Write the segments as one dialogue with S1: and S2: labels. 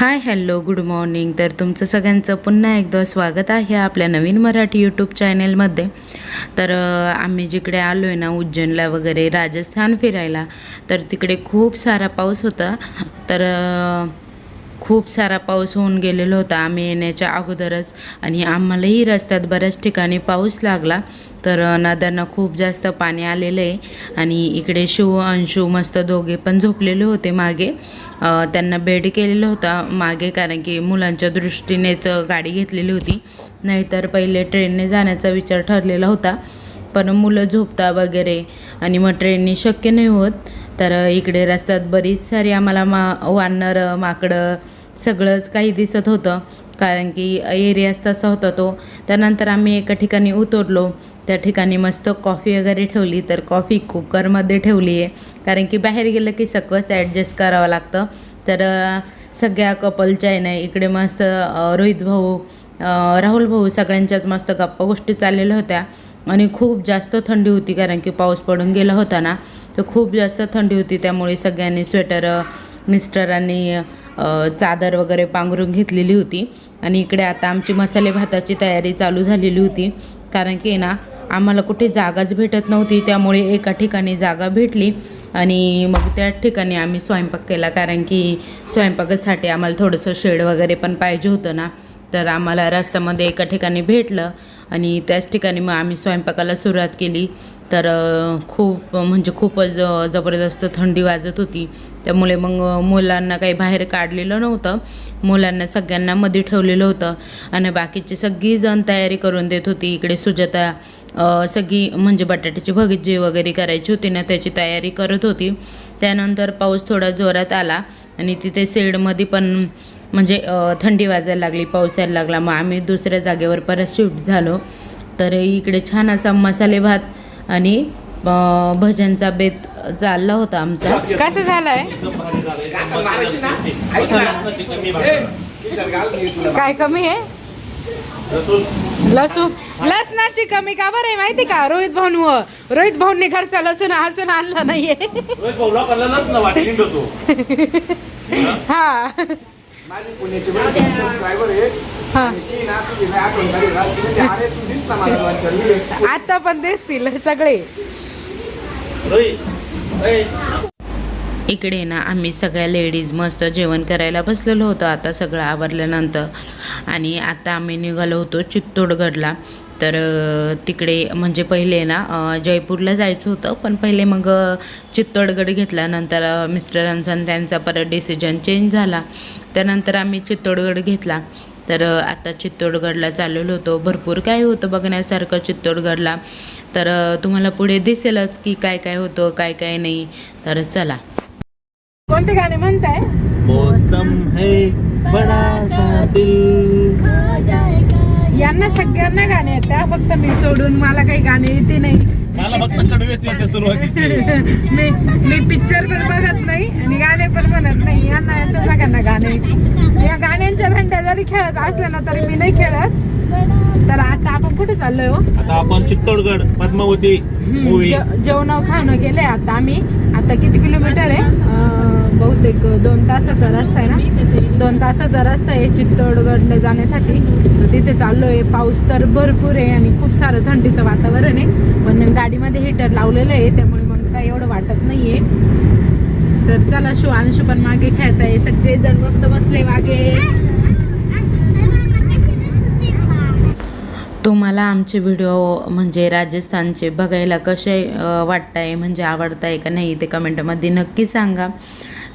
S1: Hi hello good morning. तर तुमचं सगळ्यांचं पुन्हा एकदा स्वागत आहे आपल्या नवीन मराठी यूट्यूब चॅनेलमध्ये. तर आम्ही जिकडे आलो आहे ना उज्जैनला वगैरे राजस्थान फिरायला तर तिकडे खूप सारा पाऊस होता. तर खूप सारा पाऊस होऊन गेलेला होता. आम्ही येण्याच्या अगोदरच आणि आम्हालाही रस्त्यात बऱ्याच ठिकाणी पाऊस लागला. तर नद्यांना खूप जास्त पाणी आलेलं आहे. आणि इकडे शिव अंशू मस्त दोघे पण झोपलेले होते मागे. त्यांना बेड केलेलं होता मागे कारण की मुलांच्या दृष्टीनेच गाडी घेतलेली होती. नाहीतर पहिले ट्रेनने जाण्याचा विचार ठरलेला होता. पण मुलं झोपता वगैरे आणि मग ट्रेनने शक्य नाही होत. तर इकडे रस्त्यात बरीच सारी आम्हाला मा वानरं माकडं सगळंच काही दिसत होतं. कारण की एरियाच तसा होता तो. त्यानंतर आम्ही एका ठिकाणी उतरलो. त्या ठिकाणी मस्त कॉफी वगैरे ठेवली. तर कॉफी कुकरमध्ये ठेवली आहे. कारण की बाहेर गेलं की सगळंच ॲडजस्ट करावं लागतं. तर सगळ्या कपलच्या आहे ना इकडे मस्त रोहित भाऊ राहुल भाऊ सगळ्यांच्याच मस्त गप्पा गोष्टी चाललेल्या होत्या. आणि खूप जास्त थंडी होती कारण की पाऊस पडून गेला होता ना. तर खूप जास्त थंडी होती. त्यामुळे सगळ्यांनी स्वेटर मिस्टरांनी चादर वगैरे पांघरून घेतलेली होती. आणि इकडे आता आमची मसाले भाताची तयारी चालू झालेली होती. कारण की ना आम्हाला कुठे जागाच भेटत नव्हती. त्यामुळे एका ठिकाणी जागा भेटली. आणि मग त्या ठिकाणी आम्ही स्वयंपाक केला. कारण की स्वयंपाकासाठी आम्हाला थोडंसं शेड वगैरे पण पाहिजे होतं ना. तर आम्हाला रस्त्यामध्ये एका ठिकाणी भेटलं. आणि त्याच ठिकाणी मग आम्ही स्वयंपाकाला सुरुवात केली. तर खूप म्हणजे खूपच जबरदस्त थंडी वाजत होती. त्यामुळे मग मुलांना काही बाहेर काढलेलं नव्हतं. मुलांना सगळ्यांना मध्ये ठेवलेलं होतं. आणि बाकीची सगळीजण तयारी करून देत होती. इकडे सुजाता सगळी म्हणजे बटाट्याची भजी वगैरे करायची होती ना त्याची तयारी करत होती. त्यानंतर पाऊस थोडा जोरात आला. आणि तिथे शेडमध्ये पण म्हणजे थंडी वाजायला लागली पाऊस यायला लागला. मग आम्ही दुसऱ्या जागेवर परत शिफ्ट झालो. तर इकडे छान असा मसाले भात आणि भजनचा बेत चालला होता आमचा.
S2: कसं झालंय? काय कमी आहे? लसूण. लसणाची कमी का बरं आहे? माहिती का? रोहित भाऊ रोहित भाऊंनी घरचा लसूण हसून आणला नाहीये. हा.
S3: माझी पुण्याची सबस्क्रायबर आहे.
S2: हा. आता पण दिसतील सगळे.
S1: इकडे ना आम्ही सगळ्या लेडीज मस्त जेवण करायला बसलेलो होतो. आता सगळं आवरल्यानंतर. आणि आता आम्ही निघालो होतो चित्तोडगडला. तर तिकडे म्हणजे पहिले ना जयपूरला जायचं होतं पण पहिले मग चित्तोडगड घेतला नंतर अ, मिस्टरांचा आणि त्यांचा परत डिसिजन चेंज झाला. त्यानंतर आम्ही चित्तोडगड घेतला. तर आता चित्तोडगडला चाललेलो होतो. भरपूर काय होतं बघण्यासारखं चित्तोडगडला. तर तुम्हाला पुढे दिसेलच की काय काय होतं काय काय नाही. तर चला.
S2: कोणते गाणे म्हणताय?
S4: मौसम है बड़ा
S2: यांना सगळ्यांना गाणे येतात फक्त मी सोडून मला काही गाणे येते नाही.
S4: मला फक्त कडवेच येते सुरुवातीची
S2: मी मी पिक्चर पण बघत नाही आणि गाणे पण म्हणत नाही. यांना येतं सगळ्यांना गाणे. या गाण्यांच्या भेंड्या जरी खेळत असल्या ना तरी मी नाही खेळत. तर आता आपण कुठे चाललोय हो?
S4: आता आपण चित्तोडगड पद्मावती
S2: जे- जेवण खाणं केलंय आता आम्ही. आता किती किलोमीटर आहे? अं, बहुतेक दोन तासाचा रस्ता आहे ना? दोन तासाचा रस्ता आहे चित्तोडगडला जाण्यासाठी. तर तिथे आहे. पाऊस तर भरपूर आहे आणि खूप सारं थंडीचं वातावरण आहे. पण गाडीमध्ये हिटर लावलेलं आहे. त्यामुळे मग काही एवढं वाटत नाहीये. तर चला शो अंशू पण मागे खेळत आहे. सगळेजण मस्त बसले मागे.
S1: तुम्हाला आमचे व्हिडिओ म्हणजे राजस्थानचे बघायला कसे वाटत आहे म्हणजे आवडताय का नाही ते कमेंटमध्ये नक्की सांगा.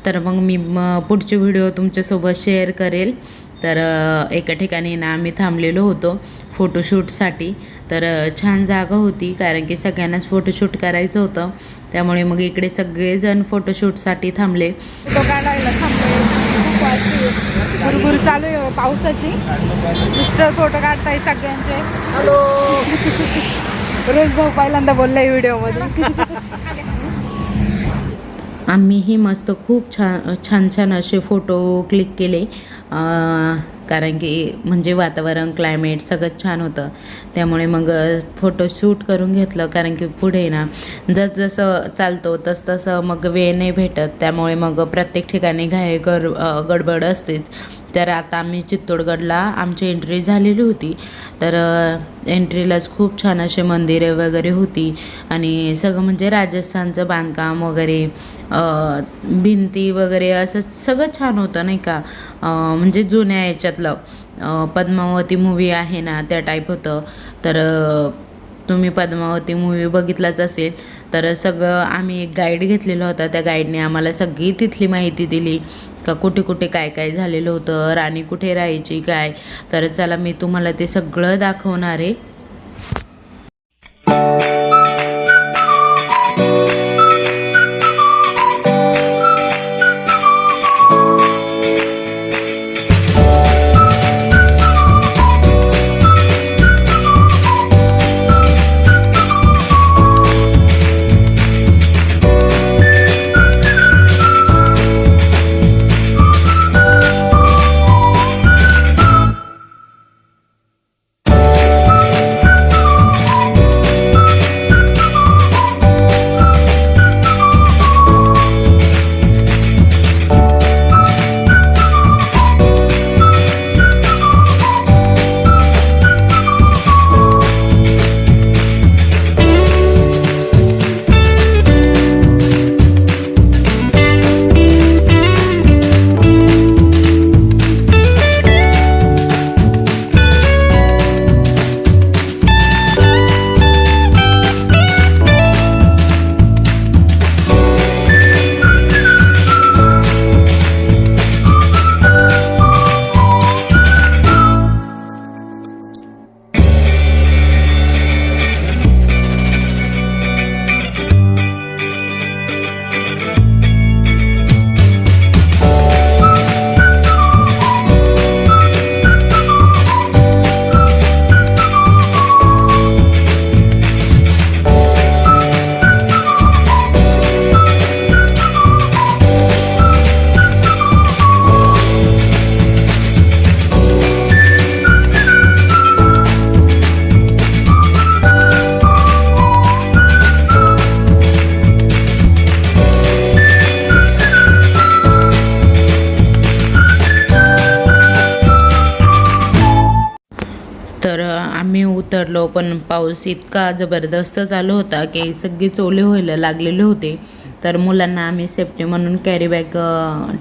S1: तर मग मी म पुढचे व्हिडिओ तुमच्यासोबत शेअर करेल. तर एका ठिकाणी ना आम्ही थांबलेलो होतो फोटोशूटसाठी. तर छान जागा होती कारण की सगळ्यांनाच फोटोशूट करायचं होतं. त्यामुळे मग इकडे सगळेजण फोटोशूटसाठी थांबले.
S2: तो वाजते भरपूर चालू आहे पावसाची. मिस्टर फोटो काढताय सगळ्यांचे. रोज भाऊ पहिल्यांदा बोललाय व्हिडिओमध्ये
S1: आम्हीही मस्त खूप छान छान छान असे फोटो क्लिक केले. कारण की म्हणजे वातावरण क्लायमेट सगळं छान होतं. त्यामुळे मग फोटो शूट करून घेतलं. कारण की पुढे ना जसजसं चालतो तसतसं मग वेळ नाही भेटत. त्यामुळे मग प्रत्येक ठिकाणी घाई गड गडबड असतेच. तर आता आम्ही चित्तोडगडला आमची एंट्री झालेली होती. तर एंट्रीलाच खूप छान असे मंदिरे वगैरे होती. आणि सगळं म्हणजे राजस्थानचं बांधकाम वगैरे. भिंती वगैरे असं सगळं छान होतं नाही का? म्हणजे जुन्या याच्यातलं. पद्मावती मूवी आहे ना त्या टाईप होतं. तर तुम्ही पद्मावती मूवी बघितलाच असेल. तर सगळं आम्ही एक गाईड घेतलेला होता. त्या गाईडने आम्हाला सगळी तिथली माहिती दिली. का कुठे कुठे काय काय झालेलं होतं राणी कुठे राहायची काय? तर चला मी तुम्हाला ते सगळं दाखवणार आहे. पाऊस इतका जबरदस्त चालू होता की सगळे चोले व्हायला लागलेले होते. तर मुलांना आम्ही सेफ्टी म्हणून कॅरी बॅग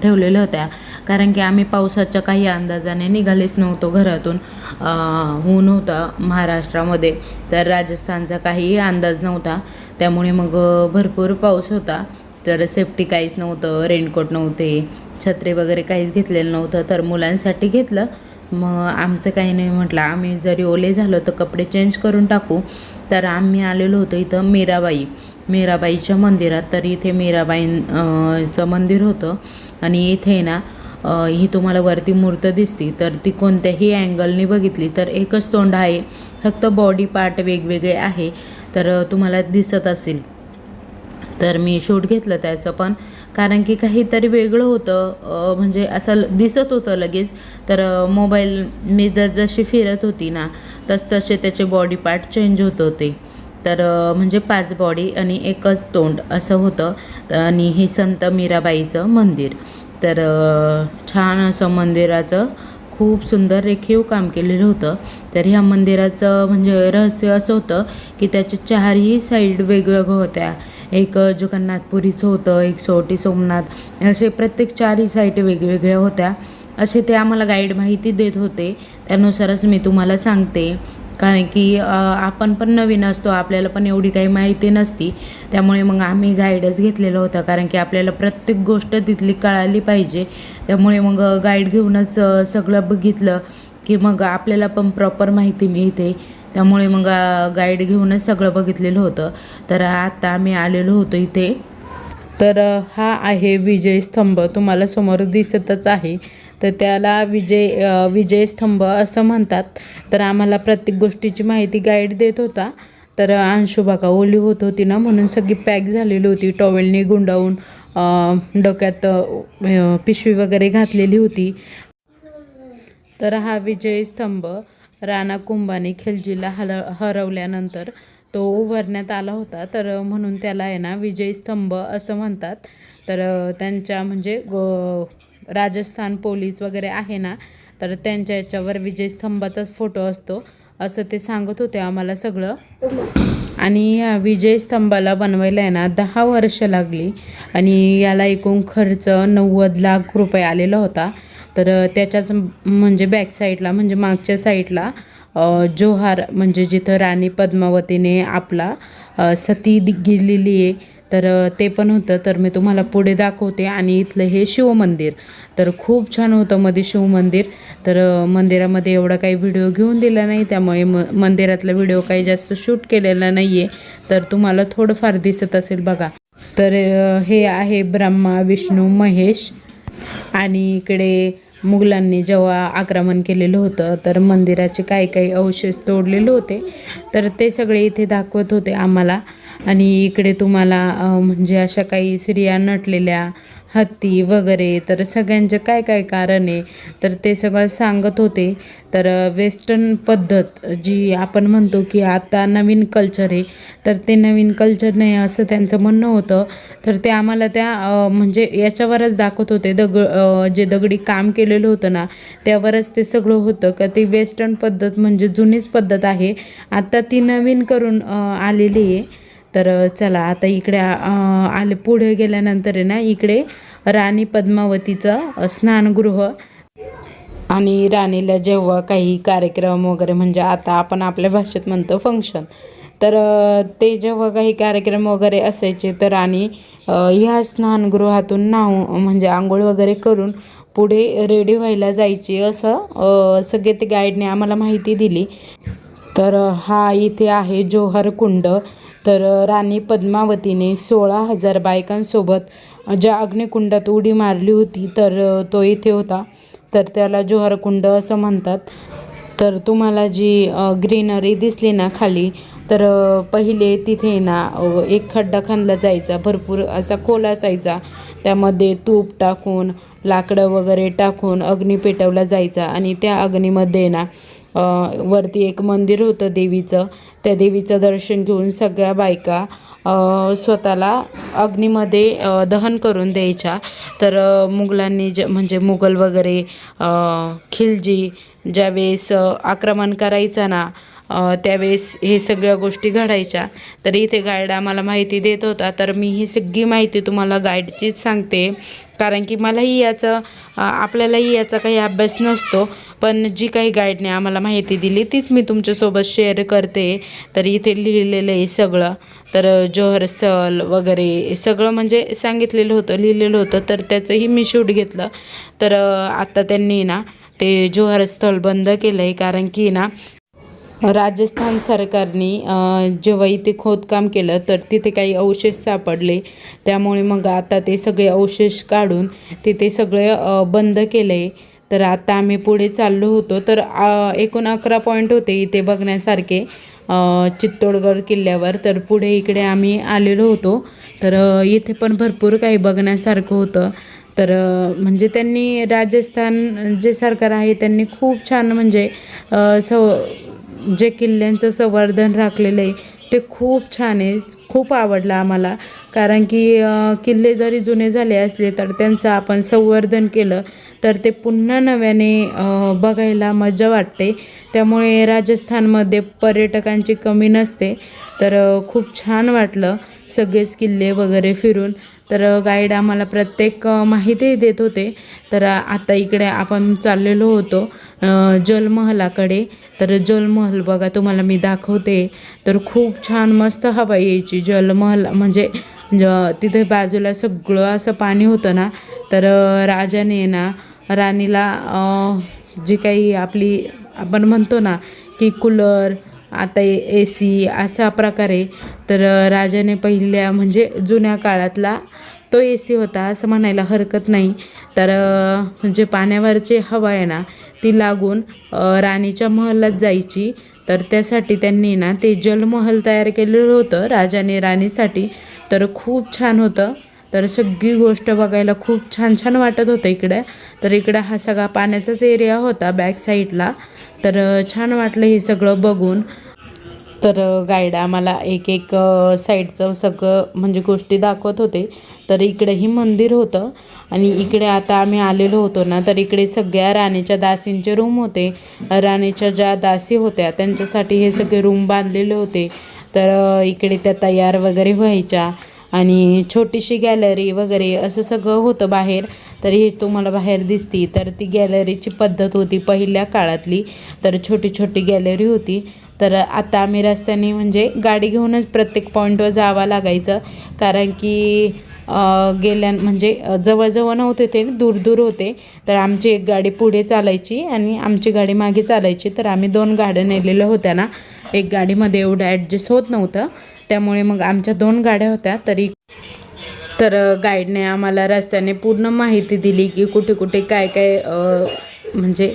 S1: ठेवलेल्या होत्या. कारण की आम्ही पावसाच्या काही अंदाजाने निघालेच नव्हतो घरातून. होऊन ऊन होतं महाराष्ट्रामध्ये. तर राजस्थानचा काहीही अंदाज नव्हता. त्यामुळे मग भरपूर पाऊस होता. तर सेफ्टी काहीच नव्हतं रेनकोट नव्हते छत्री वगैरे काहीच घेतलेलं नव्हतं. तर मुलांसाठी घेतलं. मग आमचं काही नाही म्हटलं. आम्ही जरी ओले झालो तर कपडे चेंज करून टाकू. तर आम्ही आलेलो होतो इथं मीराबाई. मीराबाईच्या मंदिरात. तर इथे मीराबाईंचं चं मंदिर होतं. आणि इथे ना ही तुम्हाला वरती मूर्त दिसती. तर ती कोणत्याही अँगलनी बघितली तर एकच तोंड आहे. फक्त बॉडी पार्ट वेगवेगळे आहे. तर तुम्हाला दिसत असेल. तर मी शूट घेतलं त्याचं पण. कारण की काहीतरी वेगळं होतं. म्हणजे असं ल- दिसत होतं लगेच. तर मोबाईल मी जर जशी फिरत होती ना तसतसे त्याचे बॉडी पार्ट चेंज होत होते. तर म्हणजे पाच बॉडी आणि एकच तोंड असं होतं. आणि हे संत मीराबाईचं मंदिर. तर छान असं मंदिराचं खूप सुंदर रेखीव काम केलेलं होतं. तर ह्या मंदिराचं म्हणजे रहस्य असं होतं की त्याच्या चारही साईड वेगवेगळ्या होत्या. एक जगन्नाथपुरीचं होतं एक सोटी सोमनाथ असे प्रत्येक चारही साईड वेगवेगळ्या होत्या. असे ते आम्हाला गाईड माहिती देत होते. त्यानुसारच मी तुम्हाला सांगते. कारण की आपण पण नवीन असतो आपल्याला पण एवढी काही माहिती नसती. त्यामुळे मग आम्ही गाईडच घेतलेला होता कारण की आपल्याला प्रत्येक गोष्ट तिथली कळाली पाहिजे. त्यामुळे मग गाईड घेऊनच सगळं बघितलं. की मग आपल्याला पण प्रॉपर माहिती मिळते. त्यामुळे मग गाईड घेऊनच सगळं बघितलेलं होतं. तर आत्ता आम्ही आलेलो होतो इथे. तर हा आहे विजय स्तंभ. तुम्हाला समोर दिसतच आहे. तर त्याला विजय विजय स्तंभ असं म्हणतात. तर आम्हाला प्रत्येक गोष्टीची माहिती गाईड देत होता. तर अंशुबाका ओली होत होती ना म्हणून सगळी पॅक झालेली होती. टॉवेलने गुंडाळून डोक्यात पिशवी वगैरे घातलेली होती. तर हा विजय स्तंभ राणा कुंभाने खिलजीला हल हरवल्यानंतर तो उभारण्यात आला होता. तर म्हणून त्याला आहे ना विजय स्तंभ असं म्हणतात. तर त्यांच्या म्हणजे ग राजस्थान पोलीस वगैरे आहे ना तर त्यांच्या याच्यावर विजय स्तंभाचाच फोटो असतो असं ते सांगत होते आम्हाला सगळं. आणि या विजय स्तंभाला बनवायला आहे ना दहा वर्ष लागली. आणि याला एकूण खर्च नव्वद लाख रुपये आलेला होता. तर त्याच्याच म्हणजे बॅक साईडला म्हणजे मागच्या साईडला जोहार म्हणजे जिथं राणी पद्मावतीने आपला सती दि- गेलेली आहे तर ते पण होतं. तर मी तुम्हाला पुढे दाखवते आणि इथलं हे शिवमंदिर तर खूप छान होतं मध्ये शिवमंदिर तर मंदिरामध्ये एवढा काही व्हिडिओ घेऊन दिला नाही. त्यामुळे म मंदिरातला व्हिडिओ काही जास्त शूट केलेला नाही आहे तर तुम्हाला थोडंफार दिसत असेल बघा. तर हे आहे ब्रह्मा विष्णू महेश. आणि इकडे मुघलांनी जेव्हा आक्रमण केलेलं होतं तर मंदिराचे काही काही अवशेष तोडलेले होते. तर ते सगळे इथे दाखवत होते आम्हाला. आणि इकडे तुम्हाला म्हणजे अशा काही स्त्रिया नटलेल्या हत्ती वगैरे तर सगळ्यांचं काय काय कारण आहे तर ते सगळं सांगत होते. तर वेस्टर्न पद्धत जी आपण म्हणतो की आता नवीन कल्चर आहे तर ते नवीन कल्चर नाही असं त्यांचं म्हणणं होतं. तर ते आम्हाला त्या म्हणजे याच्यावरच दाखवत होते. दग जे दगडी काम केलेलं होतं ना त्यावरच ते सगळं होतं. का ती वेस्टर्न पद्धत म्हणजे जुनीच पद्धत आहे. आता ती नवीन करून आलेली आहे. तर चला आता इकडे आले पुढे गेल्यानंतर आहे ना इकडे राणी पद्मावतीचं स्नानगृह. आणि राणीला जेव्हा काही कार्यक्रम वगैरे म्हणजे आता आपण आपल्या भाषेत म्हणतो फंक्शन तर ते जेव्हा काही कार्यक्रम वगैरे असायचे तर राणी ह्या स्नानगृहातून नाव म्हणजे आंघोळ वगैरे करून पुढे रेडी व्हायला जायची असं सगळे ते गाईडने आम्हाला माहिती दिली. तर हा इथे आहे जोहर कुंड तर राणी पद्मावतीने सोळा हजार बायकांसोबत ज्या अग्निकुंडात उडी मारली होती तर तो इथे होता. तर त्याला जोहारकुंड असं म्हणतात. तर तुम्हाला जी ग्रीनरी दिसली ना खाली तर पहिले तिथे ना एक खड्डा खांदला जायचा भरपूर असा खोल असायचा. त्यामध्ये तूप टाकून लाकडं वगैरे टाकून अग्नी पेटवला जायचा. आणि त्या अग्नीमध्ये ना वरती एक मंदिर होतं देवीचं. त्या देवीचं दर्शन घेऊन सगळ्या बायका स्वतःला अग्नीमध्ये दहन करून द्यायच्या. तर मुघलांनी ज म्हणजे मुघल वगैरे खिलजी ज्यावेळेस आक्रमण करायचा ना त्यावेळेस हे सगळ्या गोष्टी घडायच्या. तर इथे गाईड आम्हाला माहिती देत होता. तर मी ही सगळी माहिती तुम्हाला गाईडचीच सांगते. कारण की मलाही याचं आपल्यालाही याचा काही अभ्यास नसतो. पण जी काही गाईडने आम्हाला माहिती दिली तीच मी तुमच्यासोबत शेअर करते. तर इथे लिहिलेलं आहे सगळं. तर जोहर स्थल वगैरे सगळं म्हणजे सांगितलेलं होतं लिहिलेलं होतं. तर त्याचंही मी शूट घेतलं. तर आत्ता त्यांनी ना ते जोहर स्थळ बंद केलं आहे कारण की ना राजस्थान सरकारने जेव्हा इथे खोदकाम केलं तर तिथे काही अवशेष सापडले. त्यामुळे मग आता ते सगळे अवशेष काढून तिथे सगळे बंद केले. तर आता आम्ही पुढे चाललो होतो. तर एकूण अकरा पॉईंट होते इथे बघण्यासारखे चित्तोडगड किल्ल्यावर. तर पुढे इकडे आम्ही आलेलो होतो. तर इथे पण भरपूर काही बघण्यासारखं होतं. तर म्हणजे त्यांनी राजस्थान जे सरकार आहे त्यांनी खूप छान म्हणजे स सव जे किल्ल्यांचं संवर्धन राखलेलं आहे ते खूप छान आहे. खूप आवडलं आम्हाला. कारण की किल्ले जरी जुने झाले असले तर त्यांचं आपण संवर्धन केलं तर ते पुन्हा नव्याने बघायला मजा वाटते. त्यामुळे राजस्थानमध्ये पर्यटकांची कमी नसते. तर खूप छान वाटलं सगळेच किल्ले वगैरे फिरून. तर गाईड आम्हाला प्रत्येक माहिती देत होते. तर आता इकडे आपण चाललेलो होतो. जलमहलाकडे. तर जलमहल बघा तुम्हाला मी दाखवते. तर खूप छान मस्त हवा यायची. जलमहल म्हणजे ज तिथे बाजूला सगळं असं पाणी होतं ना तर राजाने ना राणीला जी काही आपली आपण म्हणतो ना की कूलर आता ए सी अशा प्रकारे तर राजाने पहिल्या म्हणजे जुन्या काळातला तो ए सी होता असं म्हणायला हरकत नाही. तर म्हणजे पाण्यावरची हवा आहे ना ती लागून राणीच्या महलात जायची. तर त्यासाठी त्यांनी ना ते जलमहल तयार केलेलं होतं. राजाने राणीसाठी तर खूप छान होतं. तर सगळी गोष्ट बघायला खूप छान छान वाटत होतं इकडे. तर इकडे हा सगळा पाण्याचाच एरिया होता बॅक साईडला तर छान वाटलं हे सगळं बघून. तर गाईड आम्हाला एक एक साईडचं सगळं म्हणजे गोष्टी दाखवत होते. तर इकडेही मंदिर होतं आणि इकडे आता आम्ही आलेलो होतो ना तर इकडे सगळ्या राणीच्या दासींचे रूम होते. राणीच्या ज्या दासी होत्या त्यांच्यासाठी हे सगळे रूम बांधलेले होते. तर इकडे त्या तयार वगैरे व्हायच्या आणि छोटीशी गॅलरी वगैरे असं सगळं होतं बाहेर. तर हे तुम्हाला बाहेर दिसती. तर ती गॅलरीची पद्धत होती पहिल्या काळातली. तर छोटी छोटी गॅलरी होती. तर आता आम्ही रस्त्याने म्हणजे गाडी घेऊनच प्रत्येक पॉईंटवर जावं लागायचं. कारण की गेल्या म्हणजे जवळजवळ नव्हते ते दूर दूर होते. तर आमची एक गाडी पुढे चालायची आणि आमची गाडी मागे चालायची. तर आम्ही दोन गाड्या नेलेल्या होत्या ना. एक गाडीमध्ये एवढं ॲडजस्ट होत नव्हतं. त्यामुळे मग आमच्या दोन गाड्या होत्या. तरी तर गाईडने आम्हाला रस्त्याने पूर्ण माहिती दिली की कुठे कुठे काय काय म्हणजे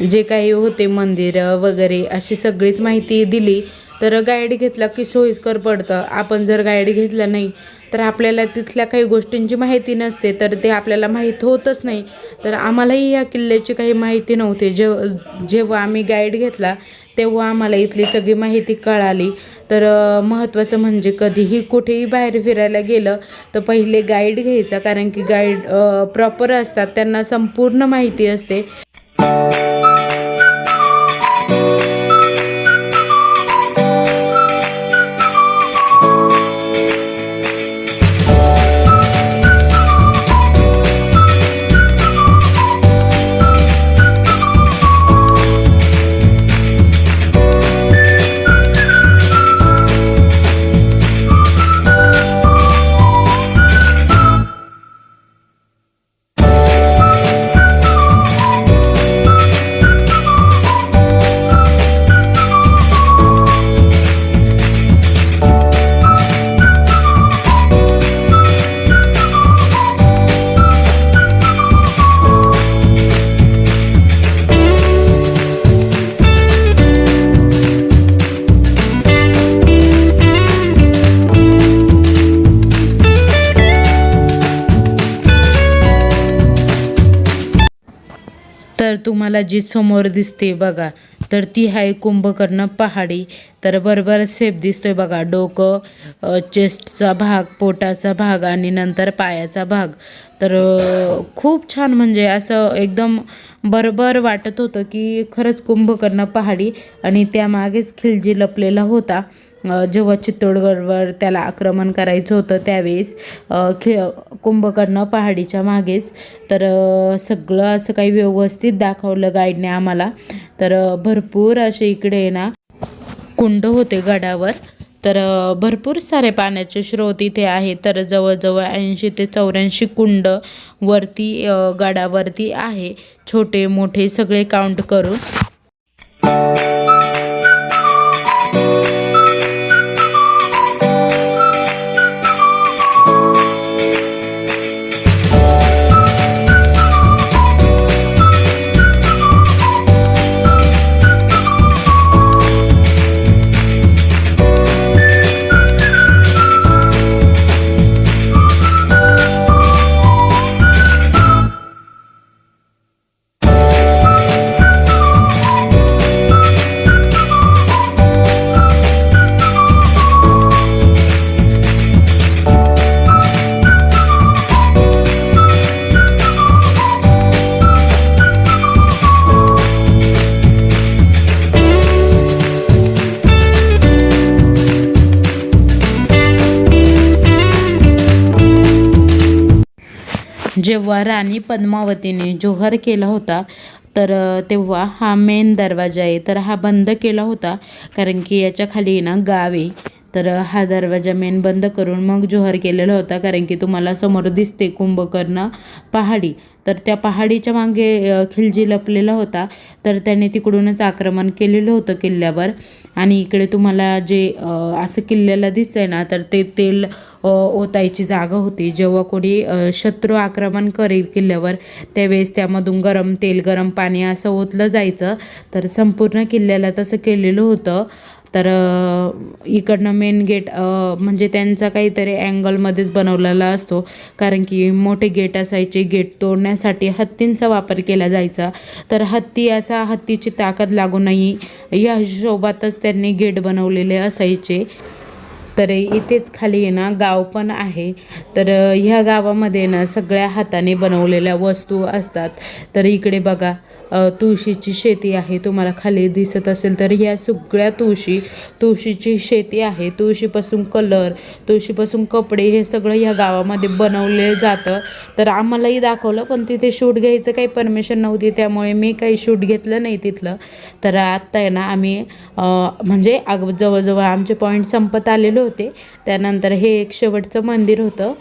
S1: जे काही होते मंदिरं वगैरे अशी सगळीच माहिती दिली तर गाईड घेतला की सोयीस्कर पडतं. आपण जर गाईड घेतला नाही तर आपल्याला तिथल्या काही गोष्टींची माहिती नसते तर ते आपल्याला माहीत होतच नाही. तर आम्हालाही या किल्ल्याची काही माहिती नव्हती. जेव जेव्हा आम्ही गाईड घेतला तेव्हा आम्हाला इथली सगळी माहिती कळाली. तर महत्त्वाचं म्हणजे कधीही कुठेही बाहेर फिरायला गेलं तर पहिले गाईड घ्यायचा. कारण की गाईड प्रॉपर असतात त्यांना संपूर्ण माहिती असते. तर तुम्हाला जी समोर दिसते बघा तर ती आहे कुंभकर्ण पहाडी. तर बरोबर सेफ दिसतोय बघा डोकं चेस्टचा भाग पोटाचा भाग आणि नंतर पायाचा भाग. तर खूप छान म्हणजे असं एकदम बरोबर वाटत होतं की खरंच कुंभकर्ण पहाडी आणि त्यामागेच खिलजी लपलेला होता. जेव्हा चित्तोडगडवर त्याला आक्रमण करायचं होतं त्यावेळेस खि कुंभकर्ण पहाडीच्या मागेच. तर सगळं असं काही व्यवस्थित दाखवलं गाईडने आम्हाला. तर भरपूर असे इकडे आहे ना कुंड होते गडावर. तर भरपूर सारे पाण्याचे स्रोत इथे आहे तर जवळजवळ ऐंशी ते चौऱ्याऐंशी कुंड वरती गाडावरती गडावरती आहे. छोटे मोठे सगळे काउंट करून. जेव्हा राणी पद्मावतीने जोहर केला होता तर तेव्हा हा मेन दरवाजा आहे. तर हा बंद केला होता कारण की याच्या खाली आहे ना गाव आहे. तर हा दरवाजा मेन बंद करून मग जोहर केलेला होता कारण की तुम्हाला समोर दिसते कुंभकर्ण पहाडी. तर त्या पहाडीच्या मागे खिलजी लपलेला होता. तर त्याने तिकडूनच आक्रमण केलेलं होतं किल्ल्यावर. आणि इकडे तुम्हाला जे असं किल्ल्याला दिसतंय ना तर ते तेल ओतायची जागा होती. जेव्हा कोणी शत्रू आक्रमण करेल किल्ल्यावर त्यावेळेस त्यामधून गरम तेल गरम पाणी असं ओतलं जायचं. तर संपूर्ण किल्ल्याला तसं केलेलं होतं. तर इकडनं मेन गेट म्हणजे त्यांचा काहीतरी अँगलमध्येच बनवलेला असतो. कारण की मोठे गेट असायचे. गेट तोडण्यासाठी हत्तींचा वापर केला जायचा. तर हत्ती असा हत्तीची ताकद लागू नये. या हिशोबातच त्यांनी गेट बनवलेले असायचे. तर इथेच खाली आहे ना गाव पण आहे. तर ह्या गावामध्ये ना सगळ्या हाताने बनवलेल्या वस्तू असतात. तर इकडे बघा तुळशीची शेती आहे तुम्हाला खाली दिसत असेल तर ह्या सगळ्या तुळशी तुळशीची शेती आहे. तुळशीपासून कलर तुळशीपासून कपडे हे सगळं ह्या गावामध्ये बनवले जातं. तर आम्हालाही दाखवलं पण तिथे शूट घ्यायचं काही परमिशन नव्हती त्यामुळे मी काही शूट घेतलं नाही तिथलं. तर आत्ता आहे ना आम्ही म्हणजे अग जवळजवळ आमचे पॉईंट संपत आलेले होते. त्यानंतर हे एक शेवटचं मंदिर होतं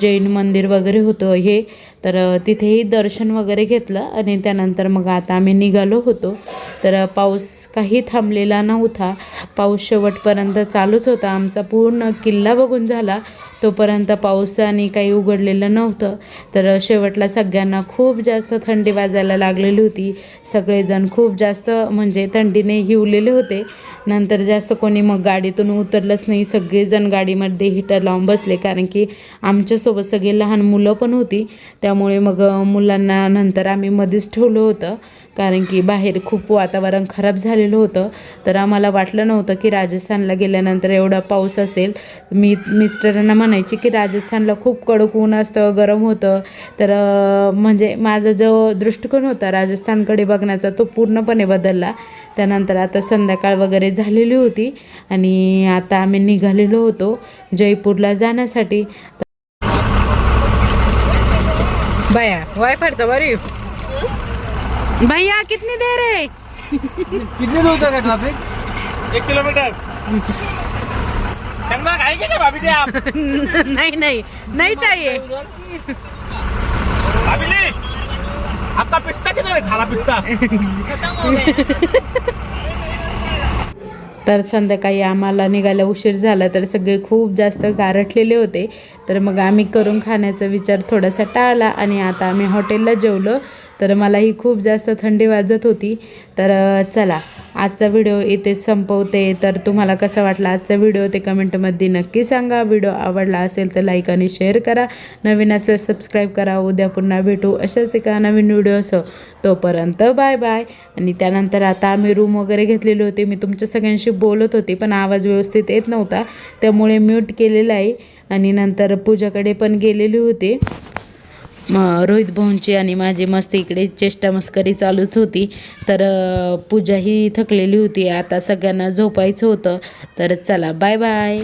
S1: जैन मंदिर वगैरे होतं. हे तर तिथेही दर्शन वगैरे घेतलं आणि त्यानंतर मग आता आम्ही निघालो होतो. तर पाऊस काही थांबलेला नव्हता. पाऊस शेवटपर्यंत चालूच होता. आमचा पूर्ण किल्ला बघून झाला. तोपर्यंत पावसाने काही उघडलेलं नव्हतं. तर शेवटला सगळ्यांना खूप जास्त थंडी वाजायला लागलेली होती. सगळेजण खूप जास्त म्हणजे थंडीने हिवलेले होते. नंतर जास्त कोणी मग गाडीतून उतरलंच नाही. सगळेजण गाडीमध्ये हिटर लावून बसले. कारण की आमच्यासोबत सगळे लहान मुलं पण होती. त्यामुळे मग मुलांना नंतर आम्ही मध्येच ठेवलं होतं. कारण की बाहेर खूप वातावरण खराब झालेलं होतं. तर आम्हाला वाटलं नव्हतं की राजस्थानला गेल्यानंतर एवढा पाऊस असेल. मी मिस्टरांना म्हणायची की राजस्थानला खूप कडक ऊन असतं गरम होतं. तर म्हणजे माझा जो दृष्टिकोन होता राजस्थानकडे बघण्याचा तो पूर्णपणे बदलला. त्यानंतर आता संध्याकाळ वगैरे झालेली होती आणि आता आम्ही निघालेलो होतो जयपूरला जाण्यासाठी.
S2: बाया वाय फाडतं बरी भैया कितनी देर है?
S3: किती दूर का ट्रॅफिक
S4: एक किलोमीटर। शंगा खाएंगे क्या भाभी जी आप?
S2: नहीं नहीं नहीं चाहिए।
S4: भाभी जी आपका पिस्ता किधर है? खाना पिस्ता।
S1: तर संध्याकाळी आम्हाला निघायला उशीर झाला तर सगळे खूप जास्त गारठलेले होते. तर मग आम्ही करून खाण्याचा विचार थोडासा टाळला आणि आता आम्ही हॉटेलला जेवलो. तर मलाही खूप जास्त थंडी वाजत होती. तर चला आजचा व्हिडिओ इथे संपवते. तर तुम्हाला कसा वाटला आजचा व्हिडिओ ते कमेंटमध्ये नक्की सांगा. व्हिडिओ आवडला असेल तर लाईक आणि शेअर करा. नवीन असेल सबस्क्राईब करा. उद्या पुन्हा भेटू अशाच एका नवीन व्हिडिओ असो तोपर्यंत बाय बाय आणि त्यानंतर आता आम्ही रूम वगैरे घेतलेली होती. मी तुमच्या सगळ्यांशी बोलत होते पण आवाज व्यवस्थित येत नव्हता. त्यामुळे म्यूट केलेला आहे. आणि नंतर पूजाकडे पण गेलेली होती. रोहित भाऊंची आणि माझी मस्त इकडे चेष्टा मस्करी चालूच होती. तर पूजा ही थकलेली होती. आता सगळ्यांना झोपायचं होतं. तर चला बाय बाय